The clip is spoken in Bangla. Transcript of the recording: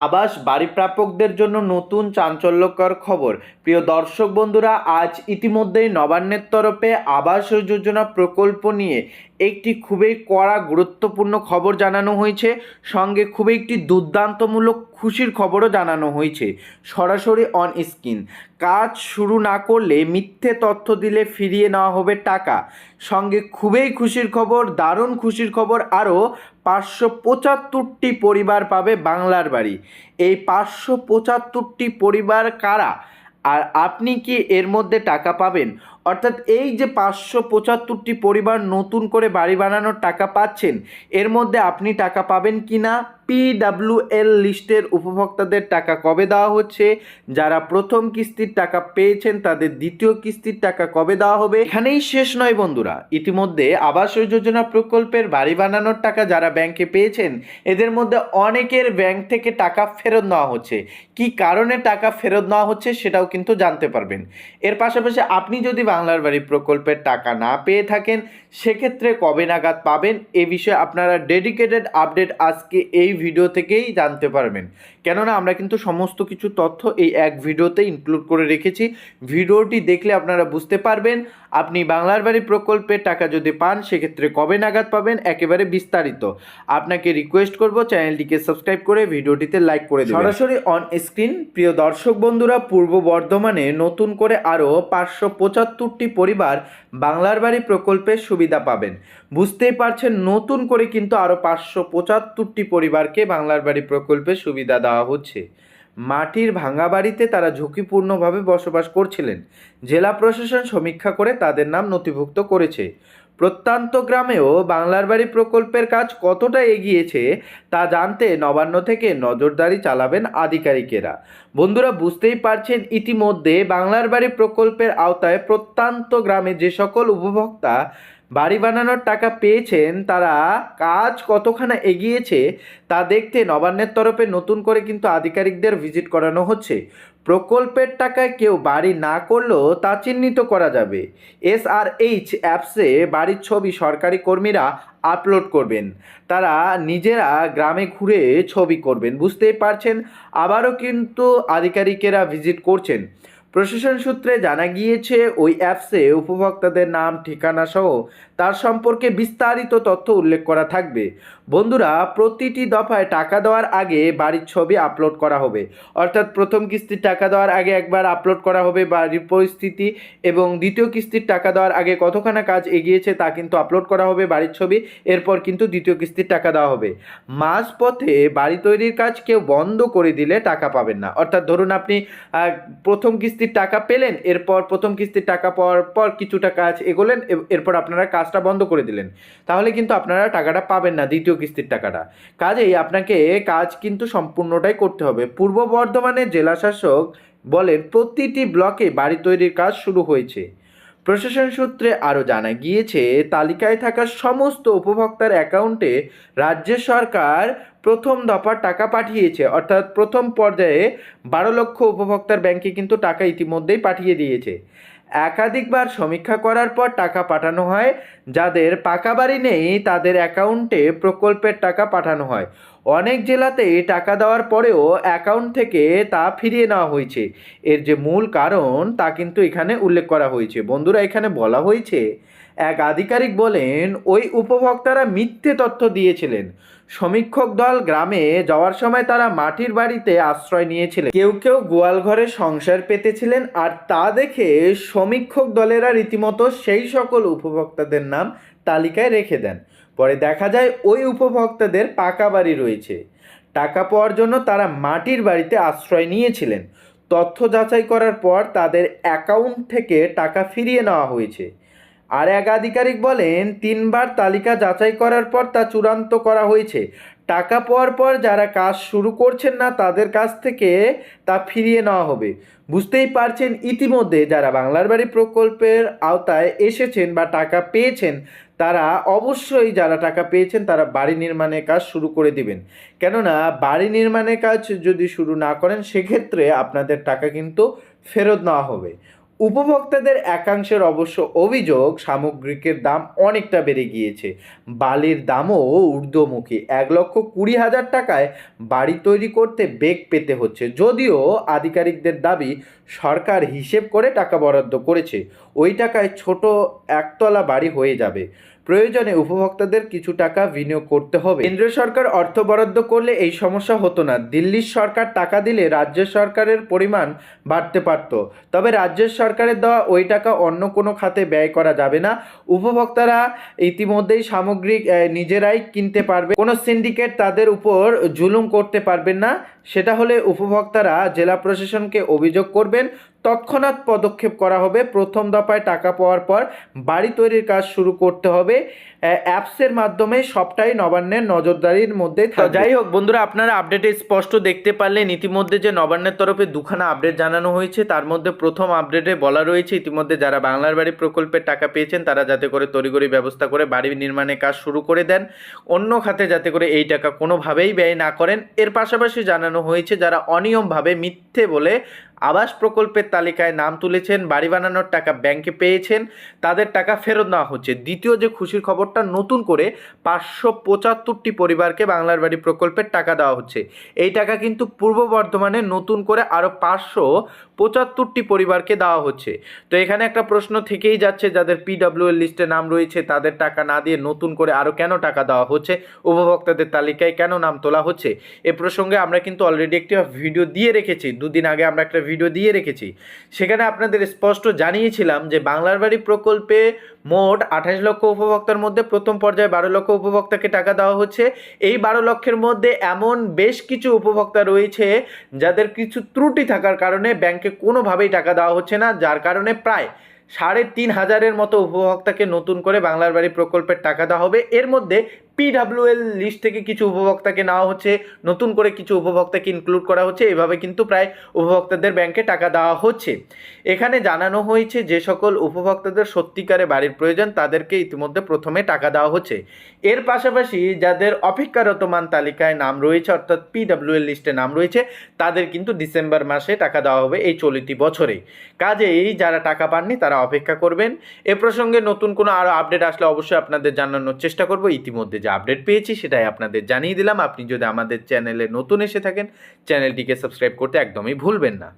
আবাস বাড়ি প্রাপকদের জন্য নতুন চাঞ্চল্যকর খবর। প্রিয় দর্শক বন্ধুরা, আজ ইতিমধ্যেই নবান্নের তরফে আবাস যোজনা প্রকল্প নিয়ে একটি খুবই কড়া, গুরুত্বপূর্ণ খবর জানানো হয়েছে। সঙ্গে খুবই একটি দুর্দান্তমূলক খুশির খবরও জানানো হয়েছে, সরাসরি অন স্ক্রিন কাজ শুরু না করলে মিথ্যে তথ্য দিলে ফিরিয়ে নেওয়া হবে টাকা। সঙ্গে খুবই খুশির খবর, দারুণ খুশির খবর, আরও পাঁচশো পঁচাত্তরটি পরিবার পাবে বাংলার বাড়ি। এই পাঁচশো পঁচাত্তরটি পরিবার কারা? আর আপনি কি এর মধ্যে টাকা পাবেন? অর্থাৎ এই যে পাঁচশো পঁচাত্তরটি পরিবার নতুন করে বাড়ি বানানোর টাকা পাচ্ছেন, এর মধ্যে আপনি টাকা পাবেন কি না পিডাব্লিউএল লিস্টের উপভোক্তাদের টাকা কবে দেওয়া হচ্ছে, যারা প্রথম কিস্তির টাকা পেয়েছেন তাদের দ্বিতীয় কিস্তির টাকা কবে দেওয়া হবে, এখানেই শেষ নয় বন্ধুরা। ইতিমধ্যে আবাস যোজনা প্রকল্পের বাড়ি বানানোর টাকা যারা ব্যাংকে পেয়েছেন, এদের মধ্যে অনেকের ব্যাংক থেকে টাকা ফেরত নেওয়া হচ্ছে। কি কারণে টাকা ফেরত নেওয়া হচ্ছে সেটাও কিন্তু জানতে পারবেন। এর পাশাপাশি আপনি যদি বাংলার বাড়ি প্রকল্পের টাকা না পেয়ে থাকেন, সেক্ষেত্রে কবে নাগাদ পাবেন এ বিষয়ে আপনারা ডেডিকেটেড আপডেট আজকে এই ভিডিও থেকেই জানতে পারবেন। কেননা আমরা কিন্তু সমস্ত কিছু তথ্য এই এক ভিডিওতে ইনক্লুড করে রেখেছি। ভিডিওটি দেখলে আপনারা বুঝতে পারবেন। আপনি বাংলার বাড়ি প্রকল্পের টাকা যদি পান, সেক্ষেত্রে কবে নাগাদ পাবেন একেবারে বিস্তারিত। আপনাকে রিকোয়েস্ট করব চ্যানেলটিকে সাবস্ক্রাইব করে ভিডিওটিতে লাইক করে দিন সরাসরি অন স্ক্রিন প্রিয় দর্শক বন্ধুরা, পূর্ব বর্ধমানে নতুন করে আরও পাঁচশো পঁচাত্তরটি পরিবার বাংলার বাড়ি প্রকল্পের সুবিধা পাবেন। বুঝতেই পারছেন, নতুন করে কিন্তু আরও পাঁচশো পঁচাত্তরটি পরিবারকে বাংলার বাড়ি প্রকল্পের সুবিধা দেওয়া হচ্ছে। মাটির ভাঙা বাড়িতে তারা ঝুঁকিপূর্ণভাবে বসবাস করছিলেন। জেলা প্রশাসন সমীক্ষা করে তাদের নাম নথিভুক্ত করেছে। প্রত্যন্ত গ্রামেও বাংলার বাড়ি প্রকল্পের কাজ কতটা এগিয়েছে তা জানতে নবান্ন থেকে নজরদারি চালাবেন আধিকারিকেরা। বন্ধুরা, বুঝতেই পারছেন ইতিমধ্যে বাংলার বাড়ি প্রকল্পের আওতায় প্রত্যন্ত গ্রামে যে সকল উপভোক্তা বাড়ি বানানোর টাকা পেয়েছেন তারা, কাজ কতখানা এগিয়েছে তা দেখতে নবান্নের তরফে নতুন করে কিন্তু আধিকারিকদের ভিজিট করানো হচ্ছে। প্রকল্পের টাকায় কেউ বাড়ি না করলেও তা চিহ্নিত করা যাবে। এস আর এইচ অ্যাপসে বাড়ির ছবি সরকারি কর্মীরা আপলোড করবেন। তারা নিজেরা গ্রামে ঘুরে ছবি করবেন। বুঝতেই পারছেন, আবারও কিন্তু আধিকারিকেরা ভিজিট করছেন। প্রশাসন সূত্রে জানা গিয়েছে ওই অ্যাপসে উপভোক্তাদের নাম ঠিকানা সহ তার সম্পর্কে বিস্তারিত তথ্য উল্লেখ করা থাকবে। বন্ধুরা, প্রতিটি দফায় টাকা দেওয়ার আগে বাড়ির ছবি আপলোড করা হবে। অর্থাৎ প্রথম কিস্তির টাকা দেওয়ার আগে একবার আপলোড করা হবে বাড়ির পরিস্থিতি এবং দ্বিতীয় কিস্তির টাকা দেওয়ার আগে কতখানা কাজ এগিয়েছে তা কিন্তু আপলোড করা হবে বাড়ির ছবি, এরপর কিন্তু দ্বিতীয় কিস্তির টাকা দেওয়া হবে। মাঝ পথে বাড়ি তৈরির কাজ কেউ বন্ধ করে দিলে টাকা পাবেন না। অর্থাৎ ধরুন আপনি প্রথম কিস্তির টাকা পেলেন, এরপর প্রথম কিস্তির টাকা পাওয়ার পর কিছুটা কাজ এগোলেন এরপর আপনারা কাজটা বন্ধ করে দিলেন। তাহলে কিন্তু আপনারা টাকাটা পাবেন না দ্বিতীয় কিস্তির টাকাটা। কাজেই আপনাকে কাজ কিন্তু সম্পূর্ণটাই করতে হবে। পূর্ব বর্ধমানের জেলাশাসক বলেন, প্রতিটি ব্লকে বাড়ি তৈরির কাজ শুরু হয়েছে। প্রশাসন সূত্রে আরও জানা গিয়েছে, তালিকায় থাকা সমস্ত উপভোক্তার অ্যাকাউন্টে রাজ্য সরকার প্রথম দফার টাকা পাঠিয়েছে। অর্থাৎ প্রথম পর্যায়ে বারো লক্ষ উপভোক্তার ব্যাংকে কিন্তু টাকা ইতিমধ্যেই পাঠিয়ে দিয়েছে। একাধিকবার সমীক্ষা করার পর টাকা পাঠানো হয়। যাদের পাকা বাড়ি নেই, তাদের অ্যাকাউন্টে প্রকল্পের টাকা পাঠানো হয়। অনেক জেলাতে টাকা দেওয়ার পরেও অ্যাকাউন্ট থেকে তা ফিরিয়ে নেওয়া হয়েছে। এর যে মূল কারণ, তা কিন্তু এখানে উল্লেখ করা হয়েছে। বন্ধুরা, এখানে বলা হয়েছে, এক আধিকারিক বলেন, ওই উপভোক্তারা মিথ্যে তথ্য দিয়েছিলেন। সমীক্ষক দল গ্রামে যাওয়ার সময় তারা মাটির বাড়িতে আশ্রয় নিয়েছিলেন। কেউ কেউ গোয়াল ঘরে সংসার পেতেছিলেন আর তা দেখে সমীক্ষক দলেরা রীতিমতো সেই সকল উপভোক্তাদের নাম তালিকায় রেখে দেন। পরে দেখা যায় ওই উপভোক্তাদের পাকা বাড়ি রয়েছে। টাকা পাওয়ার জন্য তারা মাটির বাড়িতে আশ্রয় নিয়েছিলেন। তথ্য যাচাই করার পর তাদের অ্যাকাউন্ট থেকে টাকা ফিরিয়ে নেওয়া হয়েছে। আর এক আধিকারিক বলেন, তিনবার তালিকা যাচাই করার পর তা চূড়ান্ত করা হয়েছে। টাকা পাওয়ার পর যারা কাজ শুরু করছেন না, তাদের কাছ থেকে তা ফিরিয়ে নেওয়া হবে। বুঝতেই পারছেন, ইতিমধ্যে যারা বাংলার বাড়ি প্রকল্পের আওতায় এসেছেন বা টাকা পেয়েছেন, তারা অবশ্যই যারা টাকা পেয়েছেন, তারা বাড়ি নির্মাণের কাজ শুরু করে দিবেন। কেননা, বাড়ি নির্মাণের কাজ যদি শুরু না করেন, সেক্ষেত্রে আপনাদের টাকা কিন্তু ফেরত নেওয়া হবে। উপভোক্তাদের একাংশের অবশ্য অভিযোগ সামগ্রিকের দাম অনেকটা বেড়ে গিয়েছে। বালির দামও ঊর্ধ্বমুখী। এক লক্ষ কুড়ি হাজার টাকায় বাড়ি তৈরি করতে বেগ পেতে হচ্ছে। যদিও আধিকারিকদের দাবি, সরকার হিসেব করে টাকা বরাদ্দ করেছে। ওই টাকায় ছোট একতলা বাড়ি হয়ে যাবে। প্রয়োজনে উপভোক্তাদের কিছু টাকা বিনিয়োগ করতে হবে। কেন্দ্রীয় সরকার অর্থ বরাদ্দ করলে এই সমস্যা হতো না। দিল্লির সরকার টাকা দিলে রাজ্য সরকারের পরিমাণ বাড়তে পারত। তবে রাজ্যের সরকারের দেওয়া ওই টাকা অন্য কোনো খাতে ব্যয় করা যাবে না। উপভোক্তারা ইতিমধ্যেই সামগ্রিক নিজেরাই কিনতে পারবে। কোনো সিন্ডিকেট তাদের উপর জুলুম করতে পারবেন না। সেটা হলে উপভোক্তারা জেলা প্রশাসনকে অভিযোগ করবেন, তৎক্ষণাৎ পদক্ষেপ করা হবে, প্রথম দফায় টাকা পাওয়ার পর বাড়ি তৈরির কাজ শুরু করতে হবে। অ্যাপসের মাধ্যমে সবটাই নবান্নের নজরদারির মধ্যে যাই হোক বন্ধুরা আপনারা আপডেটে স্পষ্ট দেখতে পারলেন। ইতিমধ্যে যে নবান্নের তরফে দুখানা আপডেট জানানো হয়েছে তার মধ্যে প্রথম আপডেটে বলা রয়েছে ইতিমধ্যে যারা বাংলার বাড়ি প্রকল্পের টাকা পেয়েছেন তারা যাতে করে তড়িঘড়ি ব্যবস্থা করে বাড়ি নির্মাণের কাজ শুরু করে দেন। অন্য খাতে যাতে করে এই টাকা কোনোভাবেই ব্যয় না করেন। এর পাশাপাশি জানানো হয়েছে যারা অনিয়মভাবে মিথ্যে বলে আবাস প্রকল্পের তালিকায় নাম তুলেছেন, বাড়ি বানানোর টাকা ব্যাংকে পেয়েছেন, তাদের টাকা ফেরত নেওয়া হচ্ছে। দ্বিতীয় যে খুশির খবরটা, নতুন করে পাঁচশো পঁচাত্তরটি পরিবারকে বাংলার বাড়ি প্রকল্পের টাকা দেওয়া হচ্ছে। এই টাকা কিন্তু পূর্ব বর্ধমানে নতুন করে আরও পাঁচশো পঁচাত্তরটি পরিবারকে দেওয়া হচ্ছে। তো এখানে একটা প্রশ্ন থেকেই যাচ্ছে, যাদের পিডব্লিউ এর লিস্টে নাম রয়েছে, তাদের টাকা না দিয়ে নতুন করে আরও কেন টাকা দেওয়া হচ্ছে? উপভোক্তাদের তালিকায় কেন নাম তোলা হচ্ছে? এ প্রসঙ্গে আমরা কিন্তু অলরেডি একটি ভিডিও দিয়ে রেখেছি। দুদিন আগে আমরা একটা ভিডিও দিয়ে রেখেছি। সেখানে আপনাদের স্পষ্ট জানিয়েছিলাম যে বাংলার বাড়ি প্রকল্পে মোট আঠাশ লক্ষ উপভোক্তার মধ্যে প্রথম পর্যায়ে বারো লক্ষ উপভোক্তাকে টাকা দেওয়া হচ্ছে। এই বারো লক্ষের মধ্যে এমন বেশ কিছু উপভোক্তা রয়েছে যাদের কিছু ত্রুটি থাকার কারণে ব্যাংকে কোনোভাবেই টাকা দেওয়া হচ্ছে না, যার কারণে প্রায় সাড়ে তিন হাজারের মতো উপভোক্তাকে নতুন করে বাংলার বাড়ি প্রকল্পের টাকা দেওয়া হবে। এর মধ্যে পিডাব্লিউএল লিস্ট থেকে কিছু উপভোক্তাকে নেওয়া হচ্ছে। নতুন করে কিছু উপভোক্তাকে ইনক্লুড করা হচ্ছে। এভাবে কিন্তু প্রায় উপভোক্তাদের ব্যাংকে টাকা দেওয়া হচ্ছে। এখানে জানানো হয়েছে যে সকল উপভোক্তাদের সত্যিকারে বাড়ির প্রয়োজন, তাদেরকে ইতিমধ্যে প্রথমে টাকা দেওয়া হচ্ছে। এর পাশাপাশি যাদের অপেক্ষারত মান তালিকায় নাম রয়েছে, অর্থাৎ পিডাব্লিউএল লিস্টে নাম রয়েছে, তাদের কিন্তু ডিসেম্বর মাসে টাকা দেওয়া হবে এই চলতি বছরে। কাজেই যারা টাকা পাননি, তারা অপেক্ষা করবেন। এ প্রসঙ্গে নতুন কোনো আরও আপডেট আসলে অবশ্যই আপনাদের জানানোর চেষ্টা করব। ইতিমধ্যে যে আপডেট পেয়েছি সেটাই আপনাদের জানিয়ে দিলাম। আপনি যদি আমাদের চ্যানেলে নতুন এসে থাকেন চ্যানেলটিকে সাবস্ক্রাইব করতে একদমই ভুলবেন না।